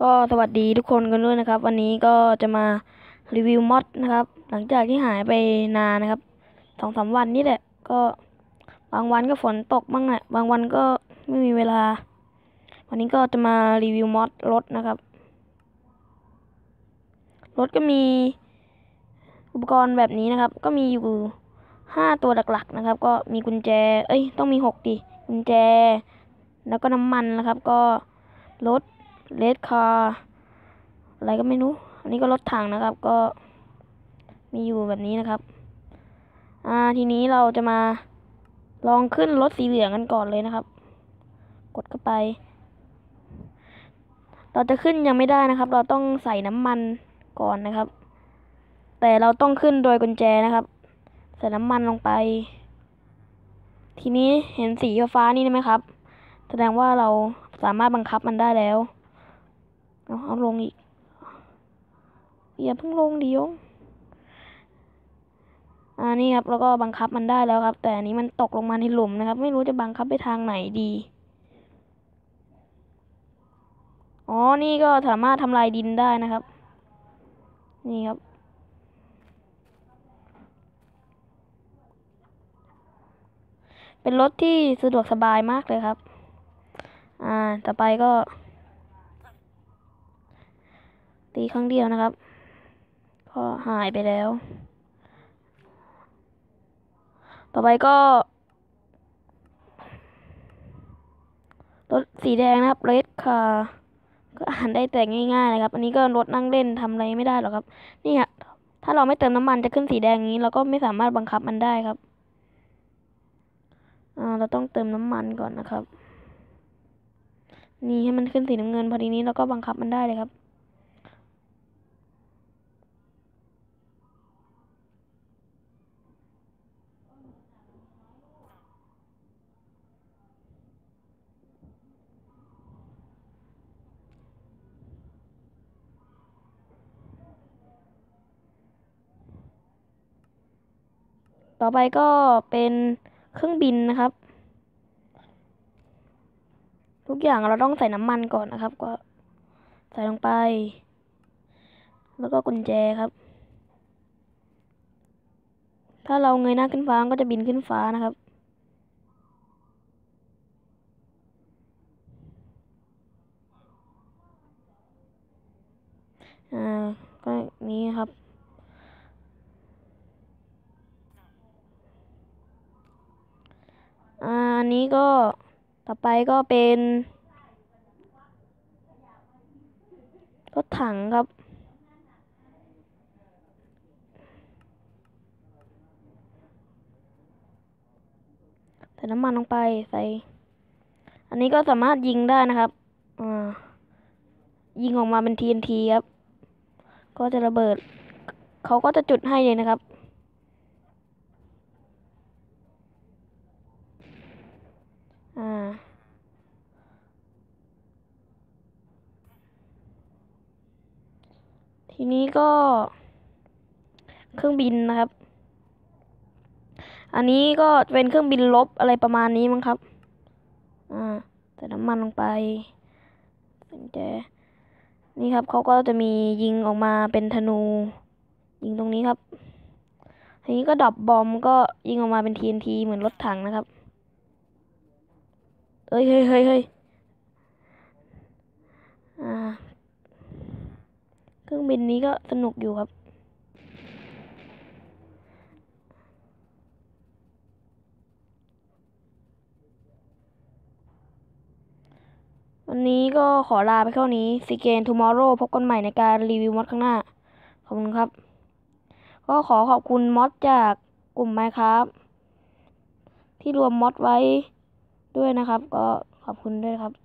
ก็สวัสดีทุกคนกันด้วยนะครับ วันนี้ก็จะมารีวิวมอดนะครับ หลังจากที่หายไปนานนะครับสองสามวันนี่แหละ ก็บางวันก็ฝนตกบ้างแหละบางวันก็ไม่มีเวลา วันนี้ก็จะมารีวิวมอดรถนะครับรถก็มีอุปกรณ์แบบนี้นะครับ ก็มีอยู่ห้าตัวหลักๆนะครับ ก็มีกุญแจ เอ้ย ต้องมีหกดิกุญแจ แล้วก็น้ำมันนะครับ ก็รถ เลดคาร์อะไรก็ไม่รู้ อันนี้ก็รถถังนะครับ ก็มีอยู่แบบนี้นะครับ อ่าทีนี้เราจะมาลองขึ้นรถสีเหลืองกันก่อนเลยนะครับ กดเข้าไป เราจะขึ้นยังไม่ได้นะครับ เราต้องใส่น้ำมันก่อนนะครับ แต่เราต้องขึ้นโดยกุญแจนะครับ ใส่น้ำมันลงไป ทีนี้เห็นสีฟ้านี่ไหมครับ แสดงว่าเราสามารถบังคับมันได้แล้ว เอาเอาลงอีก อย่าเพิ่งลงดิยงอ่านี่ครับแล้วก็บังคับมันได้แล้วครับ แต่อันนี้มันตกลงมาในหลุมนะครับ ไม่รู้จะบังคับไปทางไหนดีอ๋อ นี่ก็สามารถทำลายดินได้นะครับ นี่ครับ เป็นรถที่สะดวกสบายมากเลยครับ อ่า ต่อไปก็ ตีครั้งเดียวนะครับ ก็หายไปแล้ว ต่อไปก็รถสีแดงนะครับเรดคาร์ก็อ่านได้แต่ง่ายๆเลยครับ อันนี้ก็รถนั่งเล่นทำอะไรไม่ได้หรอกครับ นี่ฮะถ้าเราไม่เติมน้ำมันจะขึ้นสีแดงนี้ เราก็ไม่สามารถบังคับมันได้ครับเราต้องเติมน้ำมันก่อนนะครับ นี่ให้มันขึ้นสีน้ำเงิน พอดีนี้เราก็บังคับมันได้เลยครับ ต่อไปก็เป็นเครื่องบินนะครับ ทุกอย่างเราต้องใส่น้ำมันก่อนนะครับ ก็ใส่ลงไป แล้วก็กุญแจครับ ถ้าเราเงยหน้าขึ้นฟ้าก็จะบินขึ้นฟ้านะครับอ่า ก็นี้ครับ อ่าอั นี้ก็ต่อไปก็เป็นรถถังครับ ใส่น้ำมันลงไปใส่ อันนี้ก็สามารถยิงได้นะครับยิงออกมาเป็น TNT ครับ ก็จะระเบิด เขาก็จะจุดให้เลยนะครับ อ่า ทีนี้ก็ เครื่องบินนะครับ อันนี้ก็เป็นเครื่องบินลบอะไรประมาณนี้มั้งครับ อ่าใส่น้ำมันลงไปกุญแจนี่ครับเขาก็จะมียิงออกมาเป็นธนู ยิงตรงนี้ครับทีนี้ก็ดรอปบอมก็ยิงออกมาเป็น TNT เหมือนรถถังนะครับเอ้ยเฮ้ยเฮ้ยเฮ้ยอ่า เครื่องบินนี้ก็สนุกอยู่ครับ วันนี้ก็ขอลาไปเท่านี้ซีเกนทูมอร์โรพบกันใหม่ในการรีวิวมอดข้างหน้า ขอบคุณครับ ก็ขอขอบคุณมอดจากกลุ่มไมครับ ที่รวมมอดไว้ด้วยนะครับ ก็ขอบคุณด้วยครับ